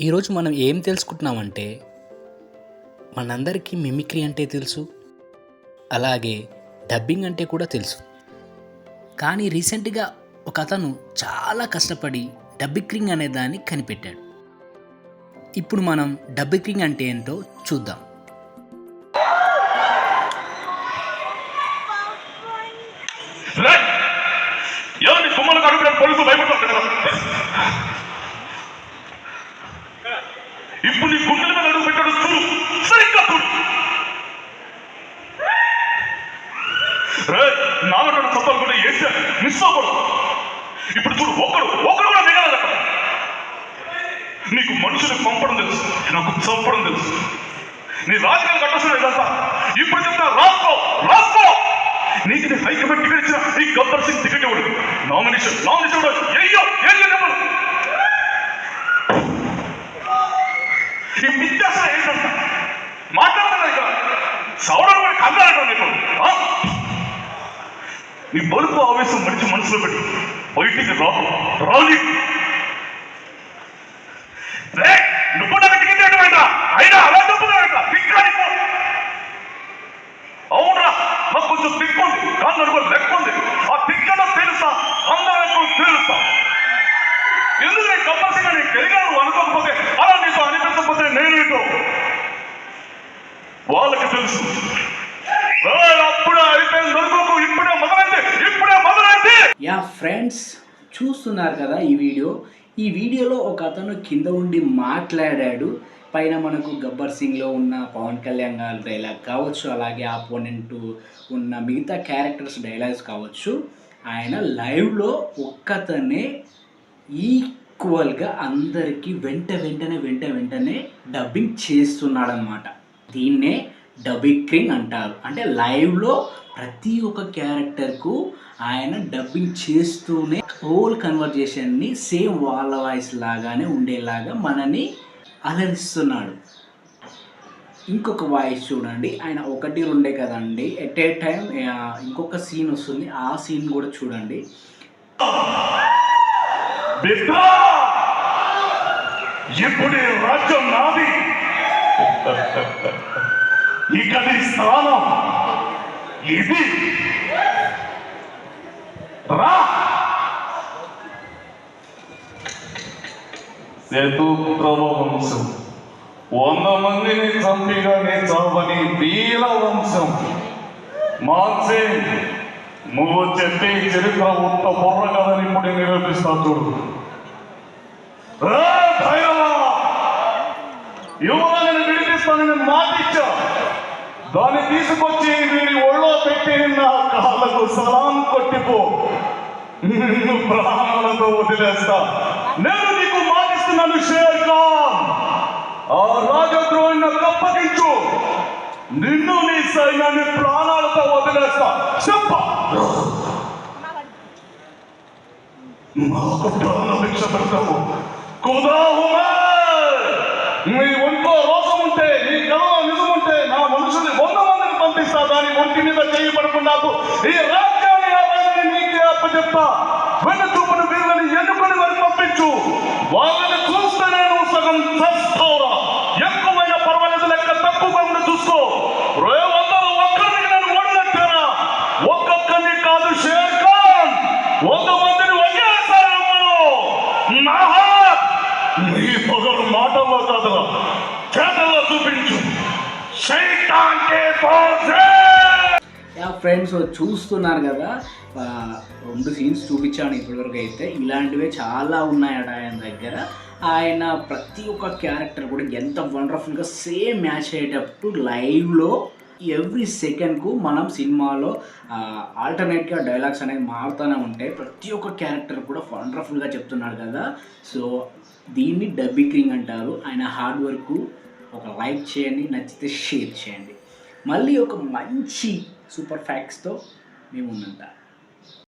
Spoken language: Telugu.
ఈరోజు మనం ఏం తెలుసుకుంటున్నామంటే మనందరికీ మిమిక్రీ అంటే తెలుసు అలాగే డబ్బింగ్ అంటే కూడా తెలుసు. కానీ రీసెంట్గా ఒక అతను చాలా కష్టపడి డబ్బిక్రింగ్ అనే దాన్ని కనిపెట్టాడు. ఇప్పుడు మనం డబ్బిక్రింగ్ అంటే ఏంటో చూద్దాం. రేయ్! నీ గుమ్మలకు అడుగుతాడు పోలీసులు భయపడతారు ఇప్పుడు నీ గుండెల మీద అడుగు పెట్టాడు చూడు. సరిగ్గా చూడు. రేయ్! నాలుగు తప్పలు కూడా వేస్తే మిస్ అవ్వకూడదు ఇప్పుడు చూడు ఒకడు ఒకడు కూడా మిగలదు అక్కడ. నీకు మనుషులు పంపడం తెలుసు నాకు చంపడం తెలుసు. నీ రాజకీయాలు కట్టొస్తుంది ఇదంతా ఇప్పుడు చెప్తా రాసుకో రాసుకో. నీకు నీ హైకమాండ్ టికెట్ ఇచ్చిన ఈ గబ్బర్ సింగ్ టికెట్ ఇవ్వడు. నామినేషన్ నామినేషన్ ఎయ్యో ఎయ్యో నీ బలుపు ఆవేశం మనిషి మనసులో పెట్టి. బయటికి రా. రాలి. నువ్వు అయినా అలా చెప్పుతున్నావేంట తిక్కాలి అవునా నాకు కొంచెం తిక్కుంది కానీ నాకు ఆ తిక్కడం తెలుసా? అందరూ తెలుసా? ఎందుకు నేను కంపల్సరీగా నేను గెలిగాను అనుకోకపోతే అలా నీతో అనిపించకపోతే నేనేటో వాళ్ళకి తెలుసు. అప్పుడే అయిపోయింది. అనుకోకు ఇప్పుడే మొదలు యా ఫ్రెండ్స్ చూస్తున్నారు కదా ఈ వీడియో. ఈ వీడియోలో ఒక అతను కింద ఉండి మాట్లాడాడు. పైన మనకు గబ్బర్ సింగ్లో ఉన్న పవన్ కళ్యాణ్ గారి డైలాగ్ కావచ్చు అలాగే ఆపోనెంట్ ఉన్న మిగతా క్యారెక్టర్స్ డైలాగ్స్ కావచ్చు. ఆయన లైవ్లో ఒక్కతనే ఈక్వల్గా అందరికీ వెంట వెంటనే వెంట వెంటనే డబ్బింగ్ చేస్తున్నాడనమాట దీన్నే డబ్బింగ్ అంటారు. అంటే లైవ్లో ప్రతి ఒక్క క్యారెక్టర్కు ఆయన డబ్బింగ్ చేస్తూనే హోల్ కన్వర్జేషన్ని సేమ్ వాళ్ళ వాయిస్ లాగానే ఉండేలాగా మనని అలరిస్తున్నాడు. ఇంకొక వాయిస్ చూడండి. ఆయన ఒకటి రెండే కదండి. ఎట్ ఏ టైం ఇంకొక సీన్ వస్తుంది. ఆ సీన్ కూడా చూడండి. ఇప్పుడు రాజ్యం నాది. ఇక స్థానం ఇది. రా. వంశం వంద మందిని చంపిగానే చావని వీల వంశం. మాన్సే నువ్వు చెప్పే చరిత్ర ఉత్త బుర్ర కదని ఇప్పుడు నిరూపిస్తా చూడు. యువరాజుని విడిపిస్తానని మాటిచ్చా దాన్ని తీసుకొచ్చి వీడి ఒళ్ళో పెట్టి నా కాళ్ళకు సలాం కొట్టిపో. నిన్ను ప్రాణాలతో వదిలేస్తా. నేను నీకు మాటిస్తున్నాను షేర్ ఖాన్ ఆ రాజద్రోహిని అప్పగించు నిన్ను నీ సైన్యాన్ని ప్రాణాలతో వదిలేస్తా. చెప్ప. నాకు ప్రాణభిక్ష పెడతావు. పంపిస్తా ఒంటి మీద చేయబడుకున్నాకు ఈ రాజ్యాన్ని నీకే అప్పచెప్ప. వెన్న చూపును వీళ్ళని ఎన్నుకొని వారి పంపించు. వాళ్ళని చూస్తే నేను సగం చస్తావురా. ఎక్కువైన పర్వాలేదు లెక్క తక్కువగా ఉండి చూసుకో. రే వందలు నేను ఓడినట్టారా ఒక్కొక్కరిని కాదు షేర్ ఖాన్ వంద మందిని ఒకేసారి అమ్మను నీ పొగరు మాటల్లో కాదురా. చేతల్లో చూపించు. శైతాన్ కే ఫ్రెండ్స్ చూస్తున్నారు కదా. రెండు సీన్స్ చూపించాను ఇప్పటివరకు అయితే. ఇలాంటివే చాలా ఉన్నాయట ఆయన దగ్గర. ఆయన ప్రతి ఒక్క క్యారెక్టర్ కూడా ఎంత వండర్ఫుల్గా సేమ్ మ్యాచ్ అయ్యేటప్పుడు లైవ్లో ఎవ్రీ సెకండ్కు మనం సినిమాలో ఆల్టర్నేట్గా డైలాగ్స్ అనేవి మారుతూనే ఉంటాయి. ప్రతి ఒక్క క్యారెక్టర్ కూడా వండర్ఫుల్గా చెప్తున్నాడు కదా. సో దీన్ని డబ్బింగ్ అంటారు. ఆయన హార్డ్ వర్క్ ఒక లైక్ చేయండి నచ్చితే షేర్ చేయండి. మళ్ళీ ఒక మంచి సూపర్ ఫ్యాక్ట్స్తో మేము ఉందంట